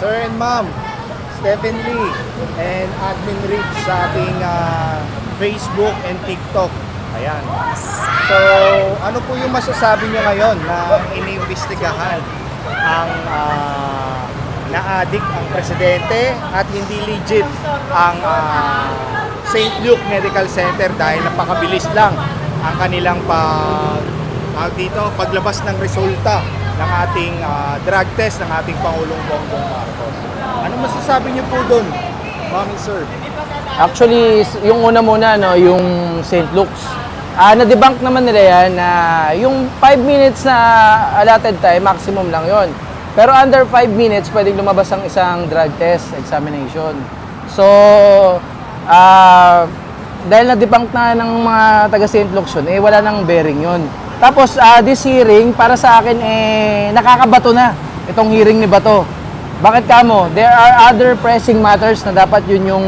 Sir and Ma'am, Stephen Lee and Admin Rich sa ating ah, Facebook and TikTok. Ayan. So, ano po yung masasabi niyo ngayon na iniimbestigahan ang ah, na-addict ang presidente at hindi legit ang ah, St. Luke Medical Center dahil napakabilis lang ang kanilang pag dito, paglabas ng resulta ng ating ah, drug test ng ating Pangulong Bongbong Marcos. Ano masasabi niyo po doon, Mami Sir? Actually, yung una muna, no, yung St. Luke's. Ah, na-debunk naman nila yan na yung 5 minutes na allotted time, maximum lang yon. Pero under 5 minutes, pwedeng lumabas ang isang drug test examination. So, ah, dahil na-debunk na ng mga taga St. Luke's yun, eh wala nang bearing yun. Tapos, ah, this hearing, para sa akin, eh, nakakabato na itong hearing ni Bato. Bakit kamo? There are other pressing matters na dapat yun yung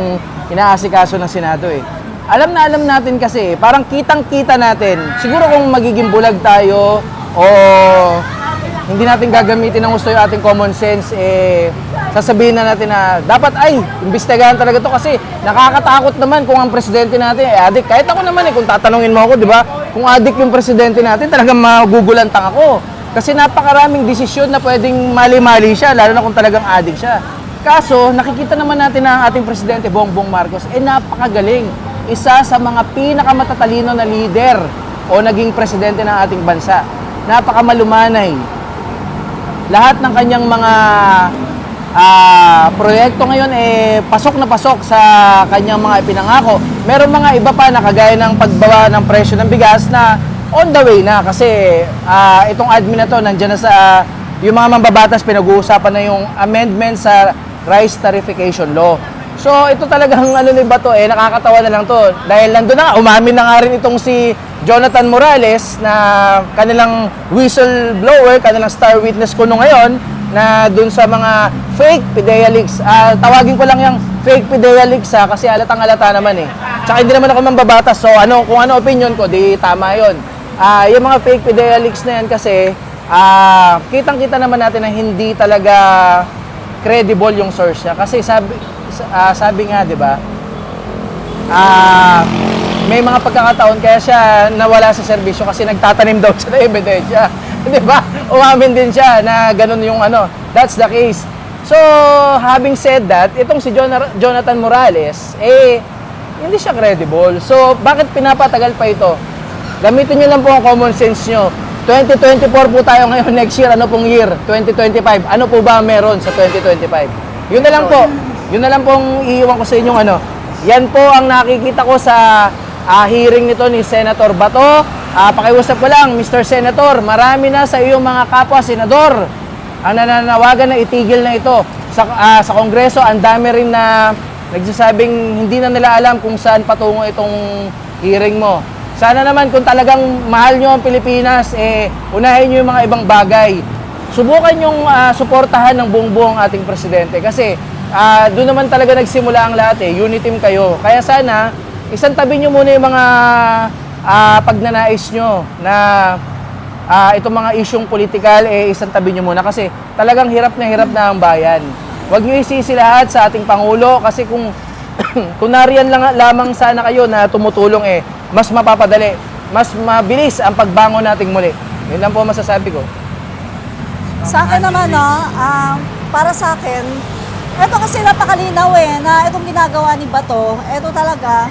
inaasikaso ng Senado eh. Alam na alam natin kasi, parang kitang-kita natin. Siguro kung magiging bulag tayo o hindi natin gagamitin ng gusto yung ating common sense, eh, sasabihin na natin na dapat ay, imbestigahan talaga to kasi nakakatakot naman kung ang presidente natin ay adik. Kahit ako naman eh, kung tatanungin mo ako, di ba? Kung adik yung presidente natin, talagang magugulantang ako. Kasi napakaraming desisyon na pwedeng mali-mali siya, lalo na kung talagang adik siya. Kaso, nakikita naman natin na ang ating presidente, Bongbong Marcos, eh napakagaling. Isa sa mga pinakamatatalino na leader o naging presidente ng ating bansa. Napakamalumanay. Lahat ng kanyang mga ah, proyekto ngayon eh pasok na pasok sa kanyang mga ipinangako. Meron mga iba pa na kagaya ng pagbawa ng presyo ng bigas na on the way na kasi ah, itong admin na to nandiyan na sa yung mga mambabatas pinag-uusapan na yung amendment sa rice tarification law. So ito talagang ano ni Bato eh nakakatawa na lang to dahil nandun na umamin na nga rin itong si Jonathan Morales na kanilang whistleblower, kanilang star witness ko nung ngayon na dun sa mga fake PIDEA leaks. Ah, tawagin ko lang yung fake PIDEA leaks ha, kasi alatang alata naman eh. Tsaka hindi naman ako mambabatas, so ano, kung ano opinion ko, di tama yon. Ah, yung mga fake PIDEA leaks na yan kasi, ah, kitang-kita naman natin na hindi talaga credible yung source niya. Kasi sabi, ah, sabi nga, di ba, ah, may mga pagkakataon kaya siya nawala sa serbisyo kasi nagtatanim daw siya ng ebidensya. Di ba? Umamin din siya na ganun yung ano. That's the case. So, having said that, itong si Jona- Jonathan Morales, eh, hindi siya credible. So, bakit pinapatagal pa ito? Gamitin nyo lang po ang common sense nyo. 2024 po tayo ngayon next year. Ano pong year? 2025. Ano po ba meron sa 2025? Yun na lang po. Yun na lang pong iiwan ko sa inyong ano. Yan po ang nakikita ko sa ah, hearing nito ni Senator Bato. Ah, pakiusap ko lang, Mr. Senator, marami na sa iyong mga kapwa senador ang nananawagan na itigil na ito. Sa, ah, sa Kongreso, ang dami rin na nagsasabing hindi na nila alam kung saan patungo itong hearing mo. Sana naman kung talagang mahal nyo ang Pilipinas, eh, unahin nyo yung mga ibang bagay. Subukan yung ah, suportahan ng buong buong ating presidente kasi ah, doon naman talaga nagsimula ang lahat eh, unity team kayo. Kaya sana, isang tabi nyo muna yung mga ah, pagnanais nyo na ah, itong mga isyong politikal, eh, isang tabi nyo muna kasi talagang hirap na hirap na ang bayan. Huwag nyo isisi lahat sa ating Pangulo kasi kung kung nariyan lang, lamang sana kayo na tumutulong eh, mas mapapadali, mas mabilis ang pagbangon nating muli. Yun lang po masasabi ko. Sa akin naman, no, um, para sa akin, eto kasi napakalinaw eh, na itong ginagawa ni Bato, eto talaga,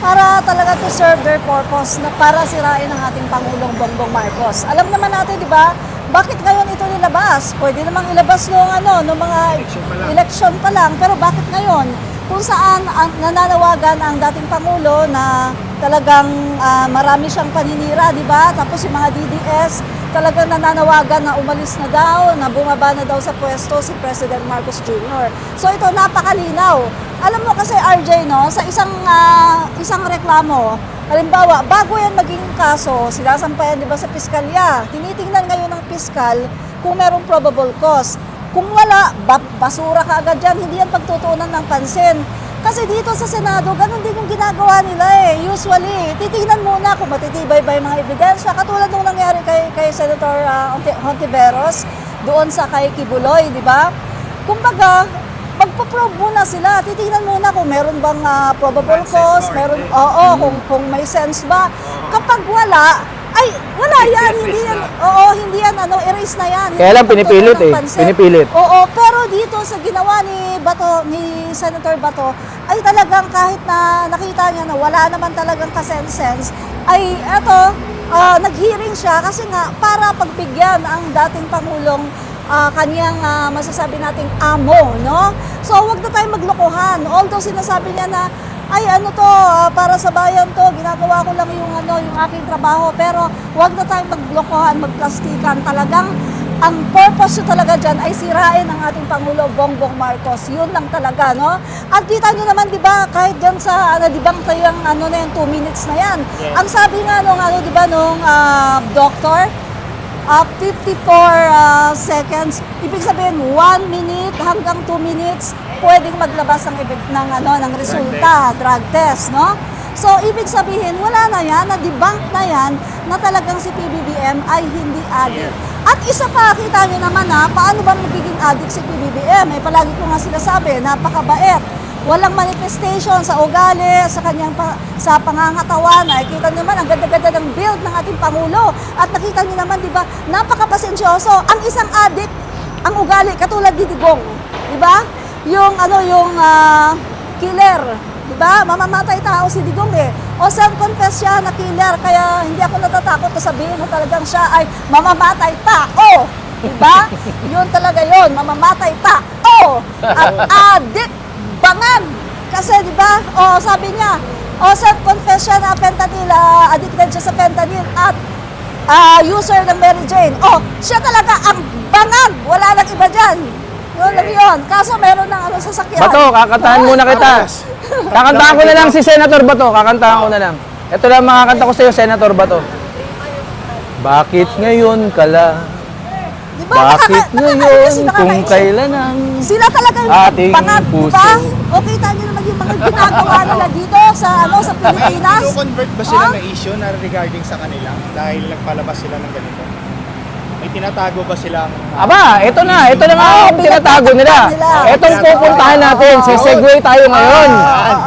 para talaga to serve their purpose na para sirain ang ating Pangulong Bongbong Marcos. Alam naman natin, di ba, bakit ngayon ito nilabas? Pwede namang ilabas yung ano, no mga Election pa lang. election pa lang, pero bakit ngayon? Kung saan ang, nananawagan ang dating Pangulo na talagang ah, marami siyang paninira, di ba? Tapos yung mga DDS, talagang nananawagan na umalis na daw, na bumaba na daw sa pwesto si President Marcos Jr. So ito, napakalinaw. Alam mo kasi RJ, no, sa isang ah, isang reklamo, halimbawa, bago yan maging kaso, sinasampayan di ba sa piskalya, tinitingnan ngayon ng piskal kung merong probable cause. Kung wala, ba- basura ka agad dyan, hindi yan pagtutuunan ng pansin. Kasi dito sa Senado, ganun din yung ginagawa nila eh. Usually, titingnan muna kung matitibay ba yung mga ebidensya. Katulad nung nangyari kay, kay Senator uh, Hontiveros, doon sa kay Kibuloy, di ba? kumbaga, magpo-probe muna sila. Titingnan muna kung meron bang ah, probable cause, meron, oo, kung, kung may sense ba. Kapag wala, ay, wala yan, hindi yan, oo, hindi yan, ano, erase na yan. Kaya lang pinipilit eh, pinipilit. Oo, pero dito sa ginawa ni Bato, ni Senator Bato, ay talagang kahit na nakita niya na wala naman talagang kasense ay eto, ah, nag-hearing siya kasi nga para pagbigyan ang dating Pangulong ah, kaniyang ah, masasabi nating amo, no? So, wag na tayong maglokohan. Although sinasabi niya na ay ano to, ah, para sa bayan to, ginagawa ko lang yung ano, yung aking trabaho, pero wag na tayong maglokohan, magplastikan. Talagang ang purpose talaga dyan ay sirain ang ating Pangulo Bongbong Marcos. Yun lang talaga, no? At kita nyo naman, di ba, kahit dyan sa, ano, di ba, yung, ano na yung 2 minutes na yan. Ang sabi nga nung, ano, di ba, nung ah, doctor, uh, 54 uh, seconds. Ibig sabihin, 1 minute hanggang 2 minutes, pwedeng maglabas ng, ibig, ng, ano, ng resulta, drug test, no? So, ibig sabihin, wala na yan, na-debunk na yan, na talagang si PBBM ay hindi addict. At isa pa, kita nyo naman ha, paano ba magiging addict si PBBM? Eh, palagi ko nga sinasabi, napakabait. Walang manifestation sa ugali, sa kanyang pa, sa pangangatawan. Ay, kita nyo naman, ang ganda-ganda ng build ng ating Pangulo. At nakita nyo naman, di ba, napakapasensyoso. Ang isang addict, ang ugali, katulad ni Digong. Di ba? Yung, ano, yung ah, killer. Di ba? Mamamatay tao si Digong eh. O self-confess siya na killer, kaya hindi ako natatakot na sabihin na talagang siya ay mamamatay tao. Di ba? yun talaga yun, mamamatay tao. At addict, bangag. Kasi di ba, o sabi niya, o self-confess siya na fentanyl, ah, addicted siya sa fentanyl at ah, user ng Mary Jane. Oh, siya talaga ang bangag. Wala nang iba dyan. Yun lang yun. Kaso meron ng ano sasakyan. Bato, kakantahan muna kita. Kakantahan ko na lang si Senator Bato, kakantahan ko na lang. Ito lang makakanta ko sa iyo, Senator Bato. Bakit ngayon ka lang? Di ba? Bakit Nakaka- ngayon nakakainis, kung kailan ang... Sila talaga yung Ating bangag, di puso. ba? O kita niyo naman yung mga ginagawa nila dito sa ano sa Pilipinas. Kino-convert ba sila na issue na regarding sa kanila dahil nagpalabas sila ng ganito? May tinatago ba silang Aba, ito na, ito na nga Oo, ang tinatago nila. nila. Itong pupuntahan natin, sesegue tayo ngayon.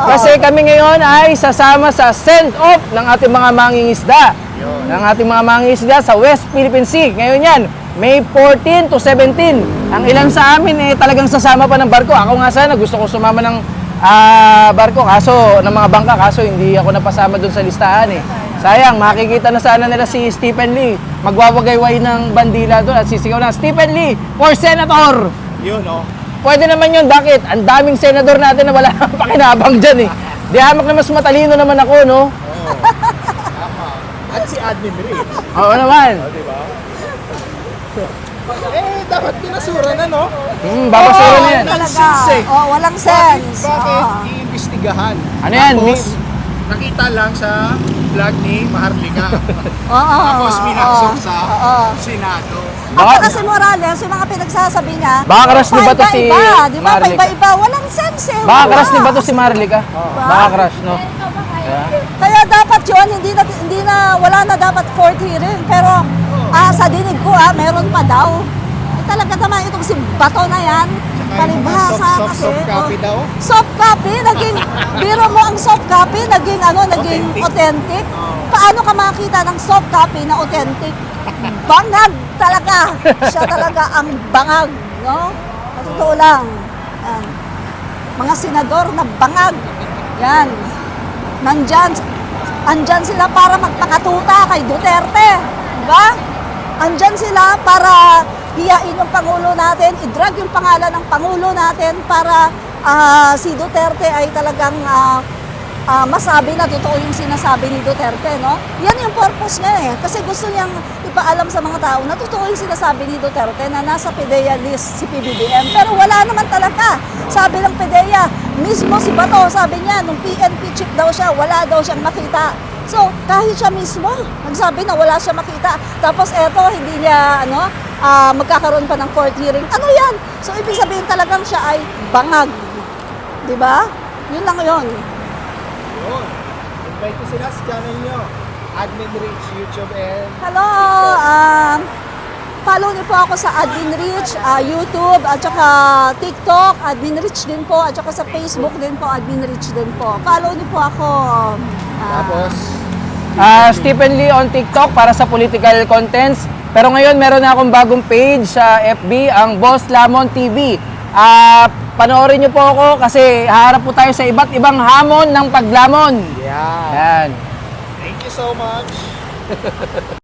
Kasi kami ngayon ay sasama sa send-off ng ating mga mangingisda. Ng ating mga mangingisda sa West Philippine Sea. Ngayon yan, May 14 to 17. Ang ilan sa amin eh talagang sasama pa ng barko. Ako nga sana gusto ko sumama ng ah, barko kaso ng mga bangka kaso hindi ako napasama doon sa listahan eh. Sayang, makikita na sana nila si Stephen Lee. Magwawagayway ng bandila doon at sisigaw na, Stephen Lee for Senator! yun, oh? Pwede naman yun. Bakit? Ang daming senador natin na wala nang pakinabang dyan eh. Di hamak na mas matalino naman ako, no? Tama. At si Admin Rich. Oo naman. O, di ba? eh, dapat pinasura na, no? Hmm, babasura na yan. Talaga. Nonsense eh. Oh, walang Bakit, sense. bakit Oo. iimbestigahan? Ano yan? Tapos, Mi- nakita lang sa vlog ni Maharlika. Oo. Tapos minasok sa oo. Senado. At Baka- saka si Morales, yung mga pinagsasabi niya, Baka crush ni Bato si paiba-iba, Di ba? Marlica. Paiba-iba. Walang sense eh. Baka Wala. crush ni Bato si Marlica. Baka crush, no? Kaya, Kaya dapat yun, hindi na, hindi na, wala na dapat fourth hearing. Pero ah, sa dinig ko, ah, meron pa daw. Eh, talaga naman itong si Bato na yan. Palibhasa soft, soft, kasi. soft copy oh. daw. Soft copy, naging, biro mo ang soft copy, naging ano, naging Authentic. authentic. Paano ka makakita ng soft copy na authentic? Bangag talaga. Siya talaga ang bangag, no? Totoo lang. Yan. Mga senador na bangag. Yan. Nandyan, andyan sila para magpakatuta kay Duterte. Di ba? Andyan sila para hiyain yung Pangulo natin, i-drag yung pangalan ng Pangulo natin para ah, si Duterte ay talagang ah, ah, masabi na totoo yung sinasabi ni Duterte, no? Yan yung purpose niya eh. Kasi gusto niyang ipaalam sa mga tao na totoo yung sinasabi ni Duterte na nasa PDEA list si PBBM. Pero wala naman talaga. Sabi ng PDEA, mismo si Bato, sabi niya, nung PNP chief daw siya, wala daw siyang makita. So, kahit siya mismo, nagsabi na wala siya makita. Tapos eto, hindi niya, ano, ah, magkakaroon pa ng court hearing. Ano yan? So, ibig sabihin talagang siya ay bangag. Di ba? Yun lang yun. Yun. Invite ko sila sa channel nyo. Admin Rich YouTube and Hello! Um, follow niyo po ako sa Admin Rich, ah, YouTube, at saka TikTok, Admin Rich din po, at saka sa Facebook din po, Admin Rich din po. Follow niyo po ako. Ah, Tapos, Ah, Stephen Lee on TikTok para sa political contents. Pero ngayon meron na akong bagong page sa FB, ang Boss Lamon TV. Ah, panoorin niyo po ako kasi haharap po tayo sa iba't ibang hamon ng paglamon. yeah. Yan. Thank you so much.